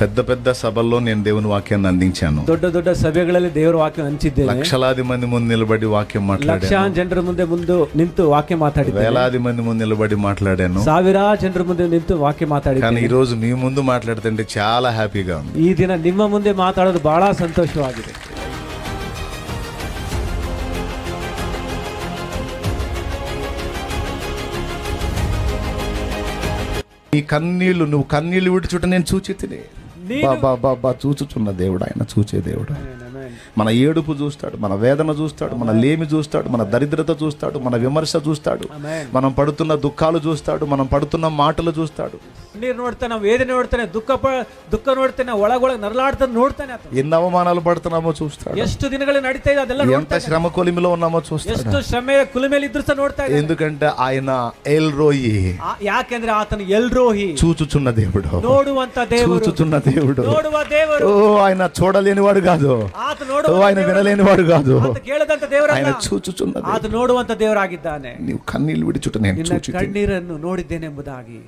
పెద్ద పెద్ద సభల్లో నేను దేవుని వాక్యాన్ని అందించాను. దొడ్డ దొడ్డ ಸಭೆಗಳಲ್ಲಿ దేవుని వాక్యం అందించింది. లక్షలాది మంది ముందు నిలబడి వాక్యం మాట్లాడాను. జనరు ముందే ముందు ಮುಂದೆ వాక్యం మాట్లాడి వేలాది మంది ముందు నిలబడి మాట్లాడాను. సావిరా జనరు ముందే ಮುಂದೆ వాక్యం మాట్లాడి కానీ ఈ రోజు మీ ముందు మాట్లాడుతుంటే చాలా హ్యాపీగా ఉంది. ఈ ದಿನ ನಿಮ್ಮ ಮುಂದೆ ಮಾತಾಡೋದು ಬಹಳ ಸಂತೋಷವಾಗಿದೆ నీ కన్నీళ్ళు నువ్వు కన్నీళ్ళు విడిచుట నేను చూచి తినే బాబా బాబా చూచుచున్న దేవుడు ఆయన చూచే దేవుడు. మన ఏడుపు చూస్తాడు మన వేదన చూస్తాడు మన లేమి చూస్తాడు మన దరిద్రత చూస్తాడు మన విమర్శ చూస్తాడు Amen. మనం పడుతున్న దుఃఖాలు చూస్తాడు మనం పడుతున్న మాటలు చూస్తాడు ನೀರು ನೋಡ್ತಾನೆ ವೇದನೆ ನೋಡ್ತಾನೆ ದುಃಖ ಪ- ದುಃಖ ನೋಡ್ತಾನೆ ಒಳಗೊಳಗೆ ನರಳಾಡ್ತಾನೆ ನೋಡ್ತಾನೆ ಆತ ఎన్ని అవమానాలు పడుతున్నామో చూస్తాడు ಎಷ್ಟು ದಿನಗಳು ನಡೀತಾ ಇದೆ ಅದೆಲ್ಲ ఎంత ನೋಡ್ತಾನೆ శ్రమ కొలిమిలో ఉన్నామో చూస్తాడు ಎಷ್ಟು ಶ್ರಮೆಯ ಕುಲ ಮೇಲೆ ಇದ್ರು ಸಹ ನೋಡ್ತಾ ಇದ್ದಾನೆ ఎందుకంటే ఆయన ఎల్ రోయి ಆ- ಯಾಕೆಂದ್ರೆ ಆತನ ಎಲ್ರೋಹಿ చూచుచున్న దేవుడు ನೋಡುವಂತ ದೇವರು చూచుచున్న దేవుడు ನೋಡುವ ದೇವರು ఓ ఆయన చూడలేనివాడు కాదు ಆತ ఓ ನೋಡುವ ఆయన వినలేనివాడు కాదు ಆತ ಕೇಳದಂತ ದೇವರಲ್ಲ ఆయన చూచుచున్న దేవుడు. ಆತ ನೋಡುವಂತ ದೇವರಾಗಿದ್ದಾನೆ నీవు కన్నీళ్ళు విడిచుట నేను ನಿನ್ನ చూచి ಕಣ್ಣೀರನ್ನು ನೋಡಿದ್ದೇನೆಂಬುದಾಗಿ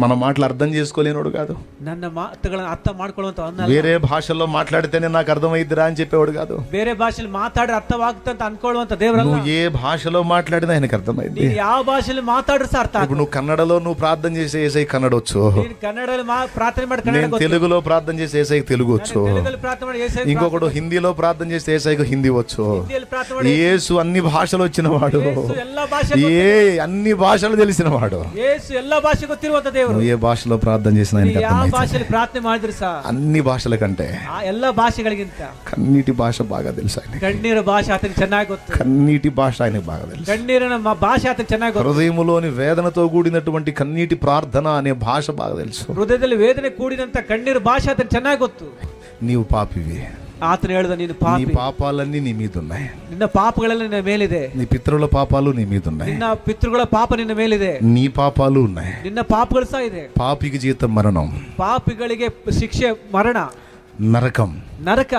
మన మాటలు అర్థం చేసుకోలేనోడు కాదు నన్న మాటಗಳನ್ನು ಅರ್ಥ వేరే భాషల్లో మాట్లాడితేనే నాకు అర్థమైద్దిరా అని చెప్పేవాడు కాదు వేరే భాషలు మాట్లాడి అర్థం ಅಂತ ಅನ್ಕೊಳ್ಳುವಂತ ఏ భాషలో మాట్లాడినా ఆయనకు అర్థమైంది ఆ భాషలు ಭಾಷೆಯಲ್ಲಿ సార్ ఇప్పుడు నువ్వు కన్నడలో నువ్వు ప్రార్థన చేసే ఏసై కన్నడ వచ్చు ಕನ್ನಡದಲ್ಲಿ ಮಾ నేను తెలుగులో ప్రార్థన చేసే ఏసైకి తెలుగు వచ్చు ఇంకొకడు హిందీలో ప్రార్థన చేసే ఏసైకి హిందీ వచ్చు ఏసు అన్ని భాషలు వచ్చిన వాడు ఏ అన్ని భాషలు తెలిసినవాడు ఏసు ఎల్లా భాషకు తిరుగుతుంది ದೇವರು నువ్వు ఏ భాషలో ప్రార్థన చేసినా ನೀನು ఆయనకి ಯಾವ అర్థమైంది ಭಾಷೆಯಲ್ಲಿ ಪ್ರಾರ್ಥನೆ ಮಾಡಿದ್ರು ಸಹ అన్ని భాషల కంటే ಆ ಎಲ್ಲಾ ಭಾಷೆಗಳಿಗಿಂತ కన్నీటి భాష బాగా తెలుసు ఆయన ಕಣ್ಣೀರ ಭಾಷೆ ಆತನಿಗೆ ಚೆನ್ನಾಗಿ ಗೊತ್ತು కన్నీటి భాష ఆయనకు బాగా తెలుసు ಕಣ್ಣೀರಿನ ಮ- ಭಾಷೆ ಆತನಿಗೆ ಚೆನ್ನಾಗಿ ಗೊತ್ತು హృదయములోని వేదనతో కూడినటువంటి కన్నీటి ప్రార్థన అనే భాష బాగా తెలుసు ಹೃದಯದಲ್ಲಿ ವೇದನೆ ಕೂಡಿದಂತ ಕಣ್ಣೀರು ಭಾಷೆ ಆತನಿಗೆ ಚೆನ್ನಾಗಿ ಗೊತ್ತು నీవు పాపివి ಆತನು ಹೇಳಿದ ನೀನು నీ ಪಾಪಿ పాపాలన్నీ నీ మీద ఉన్నాయి ನಿನ್ನ ಪಾಪಗಳೆಲ್ಲ ನಿನ್ನ ಮೇಲಿದೆ నీ పితరుల పాపాలు నీ మీద ఉన్నాయి ನಿನ್ನ ಪಿತೃಗಳ ಪಾಪ ನಿನ್ನ ಮೇಲಿದೆ నీ పాపాలు ఉన్నాయి ನಿನ್ನ ಪಾಪಗಳು ಸಹ ಇದೆ పాపికి జీతం మరణం ಪಾಪಿಗಳಿಗೆ ಶಿಕ್ಷೆ ಮರಣ నరకం ನರಕ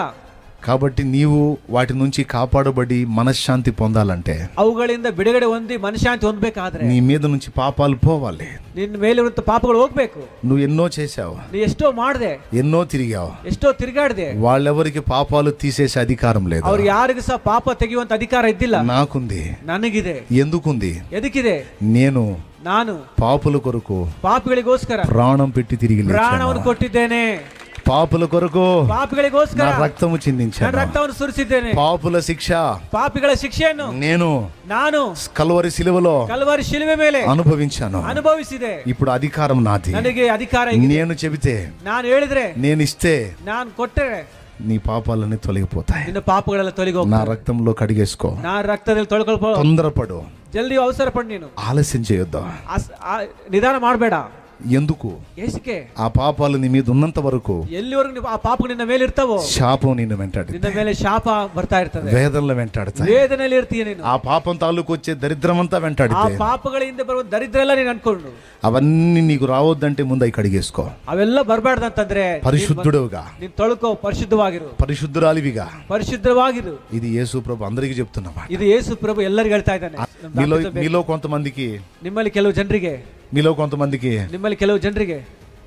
కాబట్టి నీవు వాటి నుంచి కాపాడబడి మనశ్శాంతి పొందాలంటే ಅವುಗಳಿಂದ ಬಿಡುಗಡೆ ಹೊಂದಿ ಮನಶಾಂತಿ ಹೊಂದಬೇಕಾದ್ರೆ నీ మీద నుంచి పాపాలు పోవాలి ನಿನ್ನ ಮೇಲಿರುವಂತ ಪಾಪಗಳು ಹೋಗ್ಬೇಕು నువ్వు ఎన్నో చేశావు ನೀ ಎಷ್ಟೋ ಮಾಡ್ದೆ ఎన్నో తిరిగావు ಎಷ್ಟೋ ತಿರುಗಾಡ್ದೆ వాళ్ళెవరికి పాపాలు తీసేసే అధికారం లేదు ಅವ್ರು ಯಾರಿಗೂ ಸಹ ಪಾಪ ತೆಗೆಯುವಂತ ಅಧಿಕಾರ ಇದ್ದಿಲ್ಲ నాకుంది ನನಗಿದೆ ఎందుకుంది ಎದಕ್ಕಿದೆ నేను ನಾನು పాపుల కొరకు ಪಾಪಿಗಳಿಗೋಸ್ಕರ ప్రాణం పెట్టి తిరిగి లేచాను. ಪ್ರಾಣವನ್ನು ಕೊಟ್ಟಿದ್ದೇನೆ ಪಾಪುಲ ಕೊರಕು ಪಾಪಿಗಳಿಗೋಸ್ಕರ ರಕ್ತವು ಚಿಂತಿಂಚಾನು ರಕ್ತವನ್ನು ಸುರಿಸಿದ್ದೇನೆ ಪಾಪುಲ ಶಿಕ್ಷಾ ಪಾಪಿಗಳ ಶಿಕ್ಷೆಯನ್ನು నేను ನಾನು కల్వరి శిలువలో కల్వరి శిలువ మేలే అనుభవించాను అనుభవిసిదే ఇప్పుడు అధికారం నాది ನನಗೆ ಅಧಿಕಾರ ಇದೆ నేను చెబితే ನಾನು ಹೇಳಿದ್ರೆ నేను ఇస్తే ನಾನು ಕೊಟ್ಟರೆ నీ పాపాలన్నీ తొలగిపోతాయి ನಿನ್ನ ಪಾಪಗಳೆಲ್ಲ ತೊಲಗೋ నా రక్తంలో కడిగేసుకో నా ರಕ್ತದಲ್ಲಿ ತೊಳ್ಕೊಳ್ಬೋ తొందరపడు ಜಲ್ದಿ ಅವಸರ ಪಡ್ ನೀನು ఆలస్యం చేయొద్దు ನಿಧಾನ ಮಾಡಬೇಡ ఎందుకు ಏಸಿಕೆ ఆ పాపాలు నీ మీద ఉన్నంత వరకు ಎಲ್ಲಿವರೆಗೂ ನೀವು ಆ ಪಾಪಗಳು ನಿನ್ನ ಮೇಲೆ ಇರ್ತಾವೋ శాపం నిన్ను వెంటాడి ನಿನ್ನ ಮೇಲೆ ಶಾಪ ಬರ್ತಾ ಇರ್ತದೆ వేదనలు వెంటాడుతాయి ವೇದನೆಯಲ್ಲಿ ಇರ್ತೀಯ ನೀನು ఆ పాపం తాలూకు వచ్చే దరిద్రమంతా ಆ వెంటాడితే ಪಾಪಗಳಿಂದ ಬರುವ ದರಿದ್ರ ಎಲ್ಲ ನೀನು ಅನ್ಕೊಂಡು అవన్నీ నీకు రావద్దంటే ముందు అవి కడిగేసుకో ಅವೆಲ್ಲ ಬರಬಾರ್ದಂತಂದ್ರೆ పరిశుద్ధుడుగా ನೀನ್ ತೊಳ್ಕೊ ಪರಿಶುದ್ಧವಾಗಿರು పరిశుద్ధురాలివిగా ಪರಿಶುದ್ಧವಾಗಿರು ఇది యేసు ప్రభు అందరికీ చెప్తున్నమాట ಇದು ಯೇಸು ಪ್ರಭು ಎಲ್ಲರಿಗೂ ಹೇಳ್ತಾ ಇದ್ದಾನೆ మీలో మీలో కొంతమందికి ನಿಮ್ಮಲ್ಲಿ ಕೆಲವು ಜನರಿಗೆ మీలో కొంతమందికి ನಿಮ್ಮಲ್ಲಿ ಕೆಲವು ಜನರಿಗೆ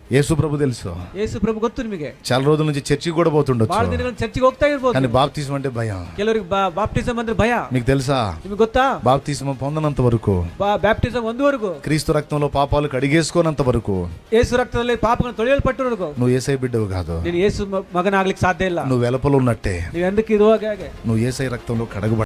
యేసు ప్రభు తెలుసు ಯೇಸು ಪ್ರಭು ಗೊತ್ತು ನಿಮಗೆ చాలా రోజుల నుంచి చర్చికి కూడా ಬಹಳ పోతుండొచ్చు ದಿನಗಳು ಚರ್ಚಿಗೆ ಹೋಗ್ತಾ ಇರ್ಬೋದು కానీ బాప్తిజం అంటే భయం ಕೆಲವರಿಗೆ ಬಾಪ್ಟಿಸಮ್ ಅಂದ್ರೆ ಭಯ మీకు తెలుసా ನಿಮಗೆ ಗೊತ್ತಾ బాప్తిజం పొందనంత వరకు ಬ್ಯಾಪ್ಟಿಸಮ್ ಒಂದುವರೆಗೂ క్రీస్తు రక్తంలో పాపాలు కడిగేసుకోనంత వరకు ಯೇಸು ರಕ್ತದಲ್ಲಿ ಪಾಪಗಳನ್ನು ತೊಳೆಯಲ್ಪಟ್ಟಿರೋರ್ಗು నువ్వు ఏసై బిడ్డవు కాదు ನೀನು ಯೇಸು ಮ- ಮಗನಾಗ್ಲಿಕ್ಕೆ ಸಾಧ್ಯ ಇಲ್ಲ నువ్వు వెలపలు ఉన్నట్టే ನೀವು ಎಂದಕ್ಕೆ ಇರುವಾಗ ಹೇಗೆ నువ్వు ఏసై రక్తంలో కడగబ